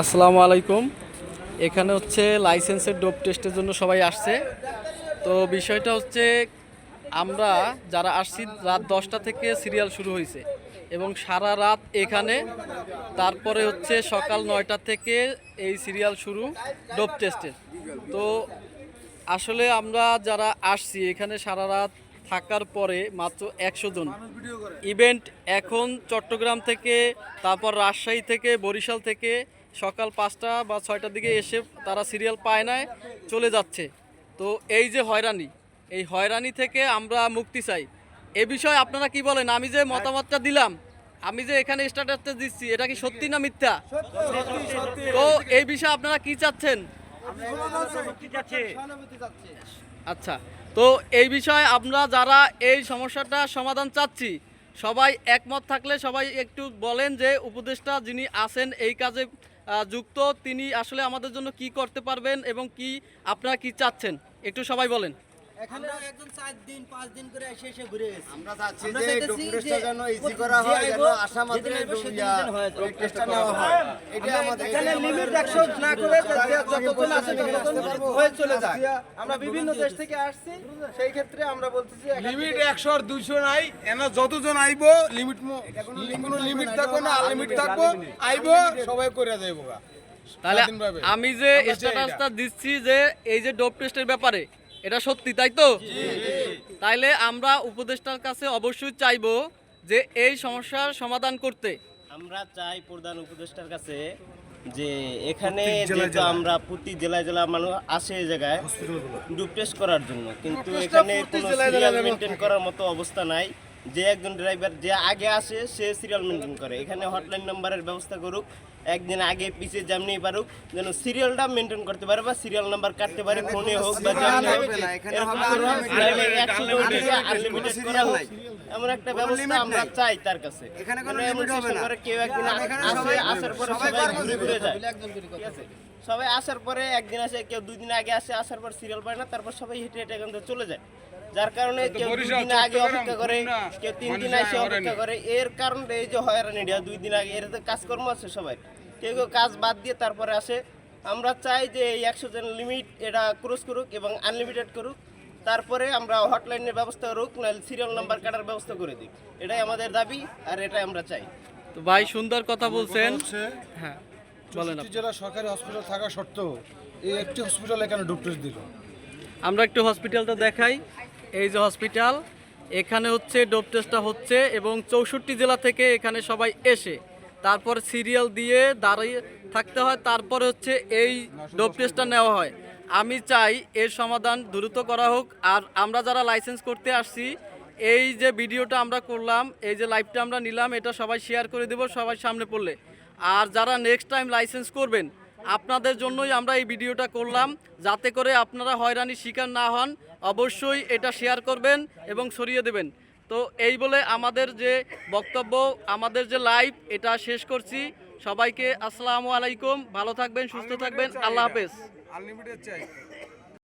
আসসালামু আলাইকুম। এখানে হচ্ছে লাইসেন্সের ডোপ টেস্টের জন্য সবাই আসছে। তো বিষয়টা হচ্ছে, আমরা যারা আসছি, রাত দশটা থেকে সিরিয়াল শুরু হয়েছে এবং সারা রাত এখানে। তারপরে হচ্ছে সকাল নয়টা থেকে এই সিরিয়াল শুরু ডোপ টেস্টের তো আসলে আমরা যারা আসছি, এখানে সারা রাত থাকার পরে মাত্র একশো জন। ইভেন্ট এখন চট্টগ্রাম থেকে, তারপর রাজশাহী থেকে, বরিশাল থেকে সকাল পাঁচটা বা ছয়টার দিকে এসে তারা সিরিয়াল পায় না চলে যাচ্ছে। তো এই যে হয়রানি, এই হয়রানি থেকে আমরা মুক্তি চাই। এ বিষয়ে আপনারা কি বলেন? আমি যে মতামতটা দিলাম, আমি যে এখানে স্ট্যাটাসটা দিচ্ছি, এটা কি সত্যি না মিথ্যা? তো এই বিষয়ে আপনারা কি চাচ্ছেন? আচ্ছা তো এই বিষয়ে আমরা যারা এই সমস্যাটা সমাধান চাচ্ছি, সবাই একমত থাকলে সবাই একটু বলেন যে উপদেষ্টা যিনি আছেন এই কাজে যুক্ত, তিনি আসলে আমাদের জন্য কি করতে পারবেন এবং কি, আপনারা কি চাচ্ছেন? একটু সবাই বলেন। এখানে একজন চার দিন পাঁচ দিন করে এসে এসে ঘুরে গেছি। আমরা চাচ্ছি যে চাইতেছি ডকুমেন্টসটা যেন ইজি করা হয় যেন আশা যেদিন মাত্রই আইবো সেদিন ইয়া, যেন হয়। ওই টেস্টটা নেওয়া হয়। এটা আমাদের এখানে লিমিট আমাদের- একশো না করে যে- যে যতজন আছে ততজন হয়ে চলে যায়। আমরা বিভিন্ন দেশ থেকে আসছি সেই ক্ষেত্রে আমরা বলতেছি লিমিট থেকে- একশো আর দুইশো নাই এনা যতজন আইব লিমিট কোনো লিমিট থাকব না লিমিট থাকব আইব সবাই করে যাইব গা। তাহলে আমি যে স্ট্যাটাসটা দিচ্ছি যে এই যে ডোপ টেস্টের ব্যাপারে এটা সত্যি তাই তো? তাইলে আমরা উপদেষ্টার কাছে অবশ্যই চাইব যে এই সমস্যার সমাধান করতে। আমরা চাই প্রধান উপদেষ্টার কাছে যে এখানে যেহেতু আমরা প্রতি জেলায় জেলা মানুষ আসে এই জায়গায় ডুব টেস্ট করার জন্য। কিন্তু এখানে কোনো সিরিয়াল মেনটেন করার মতো অবস্থা নাই। যে একজন ড্রাইভার যে আগে আসে সে সিরিয়াল মেনটেন করে। এখানে হটলাইন নাম্বারের ব্যবস্থা করুক একদিন আগে পিছিয়ে যেমনি পারুক যেন সিরিয়ালটা মেনটেন করতে পারে বা সিরিয়াল নাম্বার কাটতে পারে ফোনে হোক বা যেমনি হোক। এমন একটা ব্যবস্থা আমরা চাই তার কাছে। এখানে কোনো মানে এমন না। করে কেউ একদিন আসে আসার পরে সবাই ঘুরে ঘুরে যায়। একজন করে কথা। ঠিক আছে? সবাই আসার পরে একদিন আসে কেউ দুই দিন আগে আসে আসার পর সিরিয়াল পায় না তারপর সবাই হেঁটে হেঁটে এখান থেকে চলে যায়। যার কারণে কেউ দুই দিন আগে অপেক্ষা করে কেউ তিন দিন আসে অপেক্ষা করে। এর কারণে এই যে হয়রানিটা দুই দিন আগে এর তো কাজকর্ম আছে সবাই। কেউ কেউ কাজ বাদ দিয়ে তারপরে আসে। আমরা চাই যে এই একশো জন লিমিট এটা ক্রস করুক এবং আনলিমিটেড করুক। তারপরে আমরা হটলাইনের ব্যবস্থা করুক নাহলে সিরিয়াল নাম্বার কাটার ব্যবস্থা করে দিই এটাই আমাদের দাবি আর এটাই আমরা চাই। তো ভাই সুন্দর কথা বলছেন। হ্যাঁ। চৌষট্টি জেলা সরকারি হসপিটাল থাকা সত্ত্বেও এই একটি হসপিটাল এখানে ডুব দিল? আমরা একটু হসপিটালটা দেখাই। এই যে হসপিটাল এখানে হচ্ছে ডোপ টেস্টটা হচ্ছে এবং চৌষট্টি জেলা থেকে এখানে সবাই এসে তারপর সিরিয়াল দিয়ে দাঁড়িয়ে থাকতে হয় তারপরে হচ্ছে এই ডোপ টেস্টটা নেওয়া হয়। আমি চাই এর সমাধান দ্রুত করা হোক আর আমরা যারা লাইসেন্স করতে আসছি এই যে ভিডিওটা আমরা করলাম এই যে লাইভটা আমরা নিলাম এটা সবাই শেয়ার করে দেব সবাই সামনে পড়লে। আর যারা নেক্সট টাইম লাইসেন্স করবেন, আপনাদের জন্যই আমরা এই ভিডিওটা করলাম, যাতে করে আপনারা হয়রানির শিকার না হন। অবশ্যই এটা শেয়ার করবেন এবং সরিয়ে দেবেন। তো এই বলে আমাদের যে বক্তব্য, আমাদের যে লাইভ এটা শেষ করছি। সবাইকে আসসালামু আলাইকুম, ভালো থাকবেন, সুস্থ থাকবেন, আল্লাহ হাফেজ। আনলিমিটেড চাই।